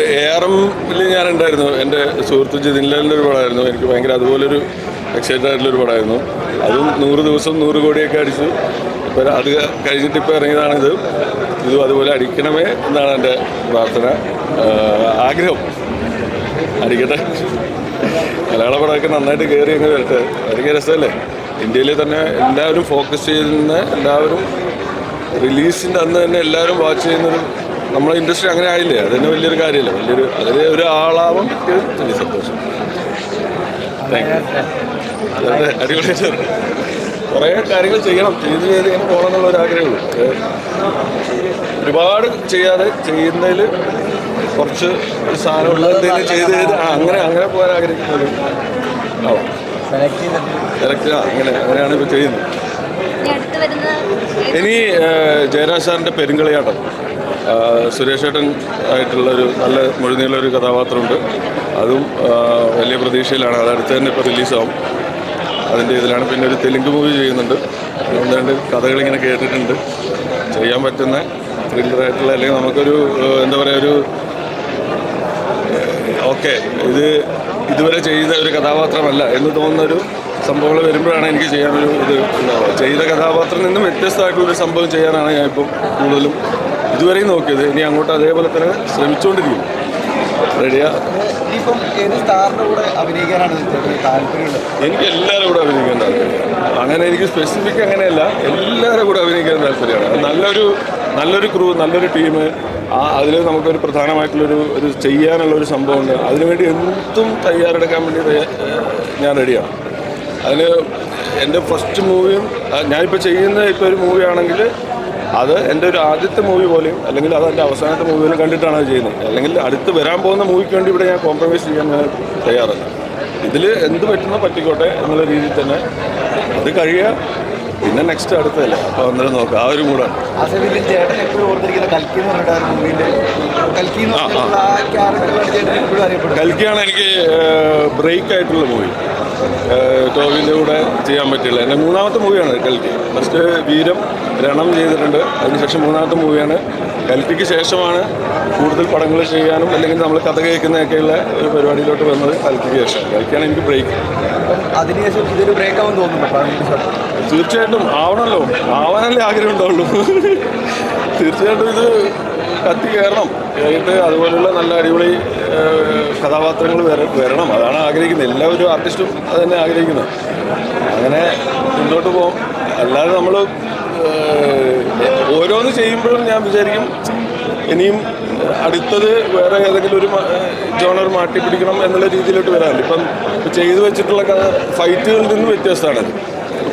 A R എമ്മിൽ ഞാൻ ഉണ്ടായിരുന്നു എന്റെ സുഹൃത്ത് ജിതിൻലാലിന്റെ ഒരു പടമായിരുന്നു. എനിക്ക് ഭയങ്കര അതുപോലൊരു എക്സൈറ്റഡ് ആയിട്ടുള്ള ഒരു പടമായിരുന്നു. അതും നൂറ് ദിവസം നൂറ് കോടിയൊക്കെ അടിച്ചു. ഇപ്പം അത് കഴിഞ്ഞിട്ട് ഇപ്പോൾ ഇറങ്ങിയതാണിത്. ഇതും അതുപോലെ അടിക്കണമേ എന്നാണ് എന്റെ പ്രാർത്ഥന. ആഗ്രഹം. അടിക്കട്ടെ. മലയാള പടമൊക്കെ നന്നായിട്ട് കയറി അങ്ങ് വരട്ടെ. ഭയങ്കര രസമല്ലേ? ഇന്ത്യയിൽ തന്നെ എല്ലാവരും ഫോക്കസ് ചെയ്യുന്ന എല്ലാവരും റിലീസിന്റെ അന്ന് തന്നെ എല്ലാവരും വാച്ച് ചെയ്യുന്നൊരു നമ്മളെ ഇൻഡസ്ട്രി അങ്ങനെ ആയില്ലേ? അത് തന്നെ വലിയൊരു കാര്യമല്ല വലിയൊരു അതിൽ ഒരു പറ്റിയത് വലിയ സന്തോഷം. താങ്ക് യു അതെ അടിപൊളിയായിട്ട് കുറേ കാര്യങ്ങൾ ചെയ്യണം. ചെയ്ത് ചെയ്ത് ഇങ്ങനെ പോകണം എന്നുള്ള ഒരു ആഗ്രഹമുള്ളൂ അത് ഒരുപാട് ചെയ്യാതെ ചെയ്യുന്നതിൽ കുറച്ച് ഒരു സാധനമുള്ള എന്തെങ്കിലും ചെയ്ത് ചെയ്ത് അങ്ങനെ അങ്ങനെ പോകാൻ ആഗ്രഹിക്കുന്നത് ആവാം. സെലക്ട് അങ്ങനെ അങ്ങനെയാണ് ഇപ്പോൾ ചെയ്യുന്നത്. ഇനി ജയരാജ് സാറിന്റെ പെരുങ്കളിയാട്ടം. ആഹ്, സുരേഷ് ഏട്ടൻ ആയിട്ടുള്ള ഒരു നല്ല മുഴുനീള ഒരു കഥാപാത്രമുണ്ട്. അതും വലിയ പ്രതീക്ഷയിലാണ്. അത് അടുത്ത് തന്നെ ഇപ്പോൾ റിലീസാവും. അതിന്റെ ഇതിലാണ് പിന്നെ ഒരു തെലുങ്ക് മൂവി ചെയ്യുന്നുണ്ട്. രണ്ട് കഥകളിങ്ങനെ കേട്ടിട്ടുണ്ട്. ചെയ്യാൻ പറ്റുന്ന ത്രില്ലറായിട്ടുള്ള അല്ലെങ്കിൽ നമുക്കൊരു എന്താ പറയുക ഒരു ഓക്കെ ഇത് ഇതുവരെ ചെയ്ത ഒരു കഥാപാത്രമല്ല എന്ന് തോന്നുന്ന ഒരു സംഭവങ്ങൾ വരുമ്പോഴാണ് എനിക്ക് ചെയ്യാനൊരു ഇത് ചെയ്ത കഥാപാത്രത്തിൽ നിന്നും വ്യത്യസ്തമായിട്ടുള്ളൊരു സംഭവം ചെയ്യാനാണ് ഞാൻ ഇപ്പം കൂടുതലും ഇതുവരെയും നോക്കിയത്. ഇനി അങ്ങോട്ട് അതേപോലെ തന്നെ ശ്രമിച്ചുകൊണ്ടിരിക്കും. റെഡിയാ? എനിക്ക് എല്ലാവരും കൂടെ അഭിനയിക്കാൻ താല്പര്യമാണ്. അങ്ങനെ എനിക്ക് സ്പെസിഫിക് അങ്ങനെയല്ല. എല്ലാവരും കൂടെ അഭിനയിക്കാൻ താല്പര്യമാണ്. നല്ലൊരു നല്ലൊരു ക്രൂ നല്ലൊരു ടീം ആ അതിൽ നമുക്കൊരു പ്രധാനമായിട്ടുള്ളൊരു ഒരു ചെയ്യാനുള്ള ഒരു സംഭവമുണ്ട്. അതിനുവേണ്ടി എന്തും തയ്യാറെടുക്കാൻ വേണ്ടി ഞാൻ റെഡിയാണ് അതിന് എന്റെ ഫസ്റ്റ് മൂവിയും ഞാനിപ്പോൾ ചെയ്യുന്ന ഇപ്പോൾ ഒരു മൂവി ആണെങ്കിൽ അത് എന്റെ ഒരു ആദ്യത്തെ മൂവി പോലെയും അല്ലെങ്കിൽ അത് എന്റെ അവസാനത്തെ മൂവി പോലും കണ്ടിട്ടാണ് അത് ചെയ്യുന്നത്. അല്ലെങ്കിൽ അടുത്ത് വരാൻ പോകുന്ന മൂവിക്ക് വേണ്ടി ഇവിടെ ഞാൻ കോംപ്രമൈസ് ചെയ്യാൻ ഞാൻ തയ്യാറല്ല. ഇതിൽ എന്ത് പറ്റുന്നോ പറ്റിക്കോട്ടെ എന്നുള്ള രീതിയിൽ തന്നെ അത് കഴിയുക. പിന്നെ നെക്സ്റ്റ് അടുത്തല്ലേ അപ്പോൾ അന്നേരം നോക്കാം. ആ ഒരു മൂടാണ് കൽക്കിയാണ് എനിക്ക് ബ്രേക്ക് ആയിട്ടുള്ള മൂവി ടോവിന്റെ കൂടെ ചെയ്യാൻ പറ്റില്ല. എന്റെ മൂന്നാമത്തെ മൂവിയാണ് കൽക്കി ഫസ്റ്റ് വീരം രണം ചെയ്തിട്ടുണ്ട്. അതിനുശേഷം മൂന്നാമത്തെ മൂവിയാണ് കൽക്കിക്ക് ശേഷമാണ് കൂടുതൽ പടങ്ങൾ ചെയ്യാനും അല്ലെങ്കിൽ നമ്മൾ കഥ കേൾക്കുന്നതൊക്കെയുള്ള ഒരു പരിപാടിയിലോട്ട് വന്നത് കൽക്കിക്ക് ശേഷം. കൽക്കിയാണ് എനിക്ക് ബ്രേക്ക് അതിനുശേഷം ഇതൊരു ബ്രേക്ക് ആവാൻ തോന്നുന്നു. തീർച്ചയായിട്ടും ആവണമല്ലോ ആവാനല്ലേ ആഗ്രഹം ഉണ്ടാവുള്ളൂ. തീർച്ചയായിട്ടും ഇത് കത്തി കയറണം. കയറിയിട്ട് അതുപോലെയുള്ള നല്ല അടിപൊളി കഥാപാത്രങ്ങൾ വര വരണം. അതാണ് ആഗ്രഹിക്കുന്നത്. എല്ലാവരും ആർട്ടിസ്റ്റും അത് തന്നെ ആഗ്രഹിക്കുന്നത്. അങ്ങനെ മുന്നോട്ട് പോകും അല്ലാതെ നമ്മൾ ഓരോന്ന് ചെയ്യുമ്പോഴും ഞാൻ വിചാരിക്കും ഇനിയും അടുത്തത് വേറെ ഏതെങ്കിലും ഒരു ജോണർ മാറ്റി പിടിക്കണം എന്നുള്ള രീതിയിലോട്ട് വരാറില്ല. ഇപ്പം ചെയ്തു വെച്ചിട്ടുള്ള ഫൈറ്റുകളിൽ നിന്ന് വ്യത്യസ്തമാണത്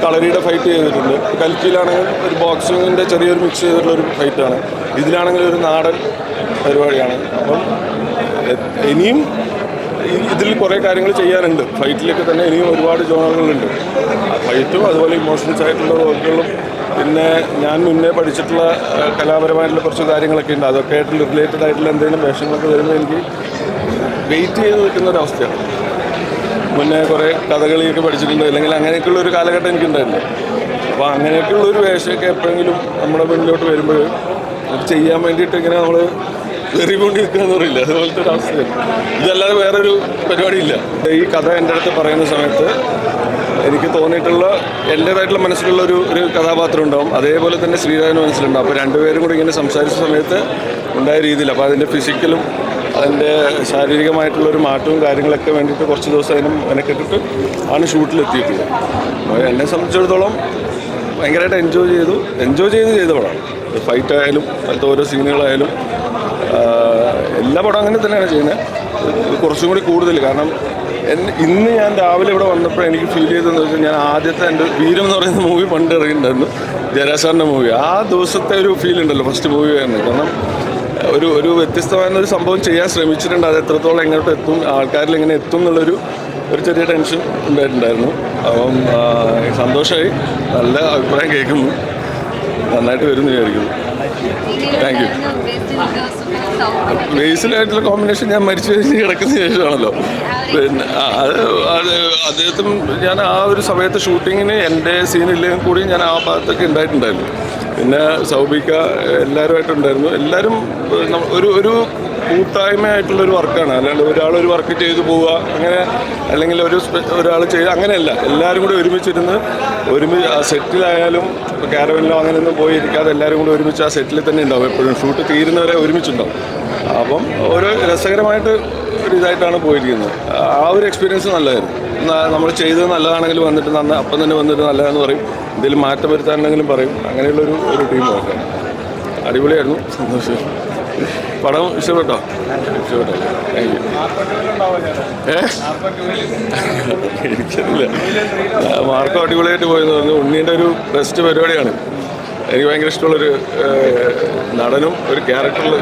കളരിയുടെ ഫൈറ്റ് ചെയ്തിട്ടുണ്ട്. കൽക്കിയിലാണെങ്കിൽ ഒരു ബോക്സിങ്ങിന്റെ ചെറിയൊരു മിക്സ് ചെയ്തിട്ടുള്ള ഒരു ഫൈറ്റാണ് ഇതിലാണെങ്കിൽ ഒരു നാടൻ പരിപാടിയാണ്. അപ്പം ഇനിയും ഇതിൽ കുറേ കാര്യങ്ങൾ ചെയ്യാനുണ്ട്. ഫൈറ്റിലൊക്കെ തന്നെ ഇനിയും ഒരുപാട് ജോണറുകളുണ്ട് ഫൈറ്റും അതുപോലെ ഇമോഷൻസ് ആയിട്ടുള്ള വർക്കുകളും പിന്നെ ഞാൻ മുന്നേ പഠിച്ചിട്ടുള്ള കലാപരമായിട്ടുള്ള കുറച്ച് കാര്യങ്ങളൊക്കെ ഉണ്ട്. അതൊക്കെ ആയിട്ട് റിലേറ്റഡ് ആയിട്ടുള്ള എന്തെങ്കിലും വേഷങ്ങളൊക്കെ വരുമ്പോൾ എനിക്ക് വെയിറ്റ് ചെയ്ത് നിൽക്കുന്ന ഒരു അവസ്ഥയാണ്. മുന്നേ കുറേ കഥകളിയൊക്കെ പഠിച്ചിട്ടുണ്ട്. അല്ലെങ്കിൽ അങ്ങനെയൊക്കെയുള്ള ഒരു കാലഘട്ടം എനിക്കുണ്ടായിരുന്നു. അപ്പോൾ അങ്ങനെയൊക്കെയുള്ള ഒരു വേഷമൊക്കെ എപ്പോഴെങ്കിലും നമ്മുടെ മുന്നിലോട്ട് വരുമ്പോൾ ചെയ്യാൻ വേണ്ടിയിട്ട് ഇങ്ങനെ നമ്മൾ വെറികൊണ്ട് നിൽക്കുകയെന്ന് പറയില്ല? അതുപോലത്തെ ഒരു അവസ്ഥയാണ് ഇതല്ലാതെ വേറൊരു പരിപാടിയില്ല. ഈ കഥ എന്റെ അടുത്ത് പറയുന്ന സമയത്ത് എനിക്ക് തോന്നിയിട്ടുള്ള എന്റേതായിട്ടുള്ള മനസ്സിലുള്ള ഒരു ഒരു കഥാപാത്രം ഉണ്ടാവും. അതേപോലെ തന്നെ ശ്രീരാജന് മനസ്സിലുണ്ടാവും. അപ്പോൾ രണ്ടുപേരും കൂടി ഇങ്ങനെ സംസാരിച്ച സമയത്ത് ഉണ്ടായ രീതിയിൽ അപ്പോൾ അതിന്റെ ഫിസിക്കലും അതിന്റെ ശാരീരികമായിട്ടുള്ളൊരു മാറ്റവും കാര്യങ്ങളൊക്കെ വേണ്ടിയിട്ട് കുറച്ച് ദിവസം അതിനും മെനക്കെട്ടിട്ട് ആണ് ഷൂട്ടിലെത്തിയിട്ടുള്ളത്. അപ്പോൾ എന്നെ സംബന്ധിച്ചിടത്തോളം ഭയങ്കരമായിട്ട് എൻജോയ് ചെയ്തു. എൻജോയ് ചെയ്ത് ചെയ്ത പടമാണ്. ഫൈറ്റ് ആയാലും അതിലത്തെ ഓരോ സീനുകളായാലും എല്ലാ പടം അങ്ങനെ തന്നെയാണ് ചെയ്യുന്നത്. കുറച്ചും കൂടി കൂടുതൽ. കാരണം ഇന്ന് ഞാൻ രാവിലെ ഇവിടെ വന്നപ്പോൾ എനിക്ക് ഫീൽ ചെയ്തതെന്ന് വെച്ചാൽ ഞാൻ ആദ്യത്തെ എന്റെ വീരം എന്ന് പറയുന്ന മൂവി പണ്ട് ഇറങ്ങിയിട്ടുണ്ടായിരുന്നു. ജയരാസാറിന്റെ മൂവി ആ ദിവസത്തെ ഒരു ഫീൽ ഉണ്ടല്ലോ ഫസ്റ്റ് മൂവി തന്നെ. കാരണം ഒരു ഒരു വ്യത്യസ്തമായ ഒരു സംഭവം ചെയ്യാൻ ശ്രമിച്ചിട്ടുണ്ട്. അത് എത്രത്തോളം എങ്ങോട്ട് എത്തും ആൾക്കാരിൽ എങ്ങനെ എത്തും എന്നുള്ളൊരു ഒരു ചെറിയ ടെൻഷൻ ഉണ്ടായിട്ടുണ്ടായിരുന്നു. അപ്പം സന്തോഷമായി നല്ല അഭിപ്രായം കേൾക്കുന്നു. നന്നായിട്ട് വരുന്നു വിചാരിക്കുന്നു. Thank you. ബേസിലായിട്ടുള്ള കോമ്പിനേഷൻ ഞാൻ മരിച്ചു കഴിഞ്ഞ് കിടക്കുന്ന ശേഷമാണല്ലോ. പിന്നെ അത് അത് അദ്ദേഹത്തും ഞാൻ ആ ഒരു സമയത്ത് ഷൂട്ടിങ്ങിന് എന്റെ സീനില്ലെങ്കിൽ കൂടി ഞാൻ ആ ഭാഗത്തൊക്കെ ഉണ്ടായിട്ടുണ്ടായിരുന്നു. പിന്നെ സൗബിക്ക എല്ലാവരുമായിട്ടുണ്ടായിരുന്നു. എല്ലാവരും ഒരു ഒരു കൂട്ടായ്മയായിട്ടുള്ള ഒരു വർക്കാണ്. അല്ലാണ്ട് ഒരാൾ ഒരു വർക്ക് ചെയ്തു പോവുക അങ്ങനെ അല്ലെങ്കിൽ ഒരു ഒരാൾ ചെയ്ത് അങ്ങനെയല്ല. എല്ലാവരും കൂടി ഒരുമിച്ചിരുന്ന് ഒരുമിച്ച് ആ സെറ്റിലായാലും കാരവനിലോ അങ്ങനെയൊന്നും പോയി ഇരിക്കാതെ എല്ലാവരും കൂടി ഒരുമിച്ച് ആ സെറ്റിൽ തന്നെ ഉണ്ടാവും. എപ്പോഴും ഷൂട്ട് തീരുന്നവരെ ഒരുമിച്ചുണ്ടാവും. അപ്പം ഒരു രസകരമായിട്ട് ഒരു ഇതായിട്ടാണ് പോയിരിക്കുന്നത്. ആ ഒരു എക്സ്പീരിയൻസ് നല്ലതായിരുന്നു. നമ്മൾ ചെയ്തത് നല്ലതാണെങ്കിലും വന്നിട്ട് നന്ന അപ്പം തന്നെ വന്നിട്ട് നല്ലതാണെന്ന് പറയും. എന്തെങ്കിലും മാറ്റം വരുത്താനുണ്ടെങ്കിലും പറയും. അങ്ങനെയുള്ളൊരു ഒരു ടീം വർക്കാണ് അടിപൊളിയായിരുന്നു. സന്തോഷം. പടം ഇഷ്ടപ്പെട്ടോ? ഇഷ്ടപ്പെട്ടോ? താങ്ക് യു എനിക്കറിയില്ല. മാർക്കോ അടിപൊളിയായിട്ട് പോയെന്ന് പറഞ്ഞു. ഉണ്ണീന്റെ ഒരു ബെസ്റ്റ് പരിപാടിയാണ്. എനിക്ക് ഭയങ്കര ഇഷ്ടമുള്ളൊരു നടനും ഒരു ക്യാരക്ടറിൽ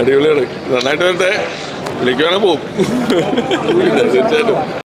അടിപൊളിയാണ്. നന്നായിട്ട് വരട്ടെ. വിളിക്കുവാണെങ്കിൽ പോകും തീർച്ചയായിട്ടും.